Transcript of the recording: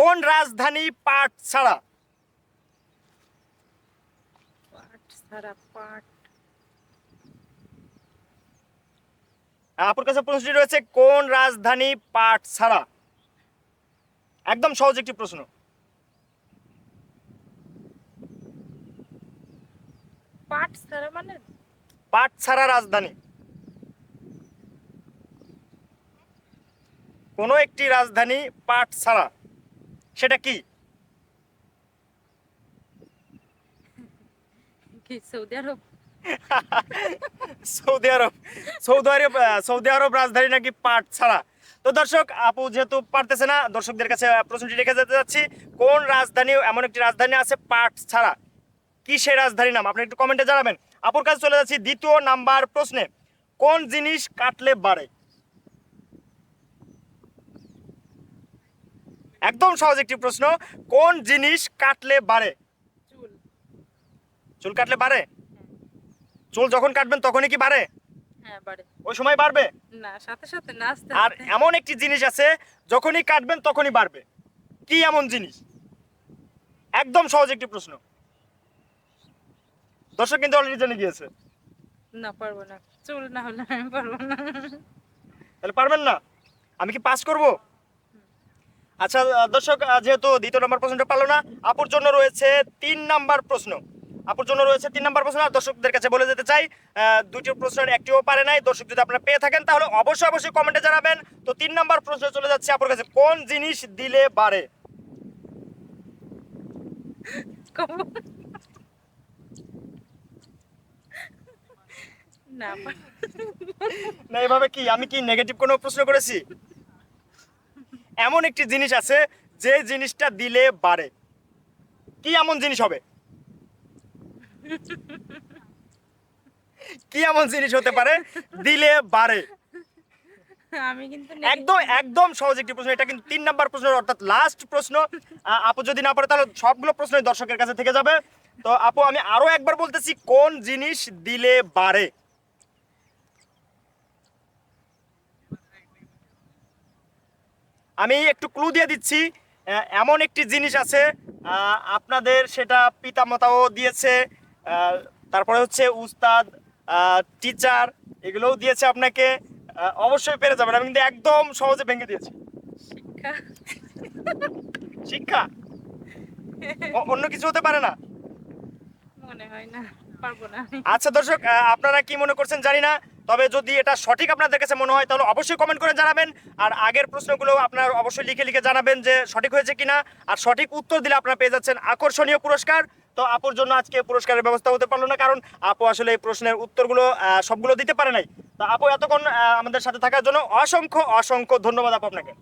কোন রাজধানী পাট ছাড়া? সারা কাছে প্রশ্নটি রয়েছে কোন রাজধানী পাট ছাড়া? একদম সহজ একটি প্রশ্ন। পাট সারা মানে? পাট ছাড়া রাজধানী। কোনো একটি রাজধানী পাট ছাড়া। সেটা কি? Saudi Arab? Saudi Arab. Saudi Arab Saudi Arab রাজধানী নাকি পাট ছাড়া? তো দর্শক আপু যেহেতু পারতেছে না দর্শকদের কাছে প্রশ্নটি রেখে যেতে যাচ্ছি। কোন রাজধানী এমন একটি রাজধানী আছে পাট ছাড়া? কি সেই রাজধানীর নাম? আপনি একটু কমেন্টে জানাবেন। আপুর কাছে চলে যাচ্ছি দ্বিতীয় নাম্বার প্রশ্নে। কোন জিনিস কাটলে বাড়ে? একদম সহজ একটি প্রশ্ন কোন জিনিস কাটলে বাড়ে? চুল। কাটলে বাড়ে? চুল যখন কাটবেন তখনই কি বাড়ে? হ্যাঁ ওই সময় বাড়বে? না সাথে সাথে না আর এমন একটি জিনিস আছে যখনই কাটবেন তখনই বাড়বে। কি এমন জিনিস? একদম সহজ একটি প্রশ্ন। দর্শক কিন্তু অলরেডি জেনে গিয়েছে। না পারব না। চুল না হলে আমি পারব না। তাহলে পারবেন না? আমি কি পাস করব? আচ্ছা দর্শক যেহেতু দ্বিতীয় নম্বর প্রশ্নটা পারল না আপুর জন্য রয়েছে তিন নাম্বার প্রশ্ন। আপুর জন্য রয়েছে তিন নাম্বার প্রশ্ন আর দর্শকদের কাছে বলে যেতে চাই দুটি প্রশ্নের একটিও পারে নাই। দর্শক যদি আপনারা পেয়ে থাকেন তাহলে অবশ্যই অবশ্যই কমেন্টে জানাবেন। তো তিন নাম্বার প্রশ্ন চলে যাচ্ছে আপুর কাছে কোন জিনিস দিলে বাড়ে? না না এভাবে কি? আমি কি নেগেটিভ কোনো প্রশ্ন করেছি? এমন একটি জিনিস আছে যে জিনিসটা দিলে বাড়ে। কি এমন জিনিস হবে? কি এমন জিনিস হতে পারে? দিলে বাড়ে। আমি কিন্তু একদম একদম সহজ একটি প্রশ্ন। এটা কিন্তু তিন নাম্বার প্রশ্ন অর্থাৎ লাস্ট প্রশ্ন। আপু যদি না পারে তাহলে সবগুলো প্রশ্নই দর্শকের কাছে থেকে যাবে। তো আপু আমি আরও একবার বলতেছি কোন জিনিস দিলে বাড়ে? আমি একটু ক্লু দিয়ে দিচ্ছি। এমন একটি জিনিস আছে আপনাদের সেটা পিতামাতাও দিয়েছে তারপরে হচ্ছে উস্তাদ টিচার এগুলোও দিয়েছে আপনাকে অবশ্যই পেরে যাবেন। আমি কিন্তু একদম সহজে ভেঙে দিয়েছি। শিক্ষা? শিক্ষা? অন্য কিছু হতে পারে না? মনে হয় না পারব না আচ্ছা দর্শক আপনারা কি মনে করছেন জানি না তবে যদি এটা সঠিক আপনাদের কাছে মনে হয়, তাহলে অবশ্যই কমেন্ট করে জানাবেন। আর আগের প্রশ্নগুলো আপনার অবশ্যই লিখে লিখে জানাবেন যে সঠিক হয়েছে কিনা। আর সঠিক উত্তর দিলে আপনারা পেয়ে যাচ্ছেন আকর্ষণীয় পুরস্কার। তো আপুর জন্য আজকে পুরস্কারের ব্যবস্থা হতে পারল না, কারণ আপু আসলে এই প্রশ্নের উত্তরগুলো সবগুলো দিতে পারে নাই। তো আপু এতক্ষণ আমাদের সাথে থাকার জন্য অসংখ্য অসংখ্য ধন্যবাদ আপু আপনাকে।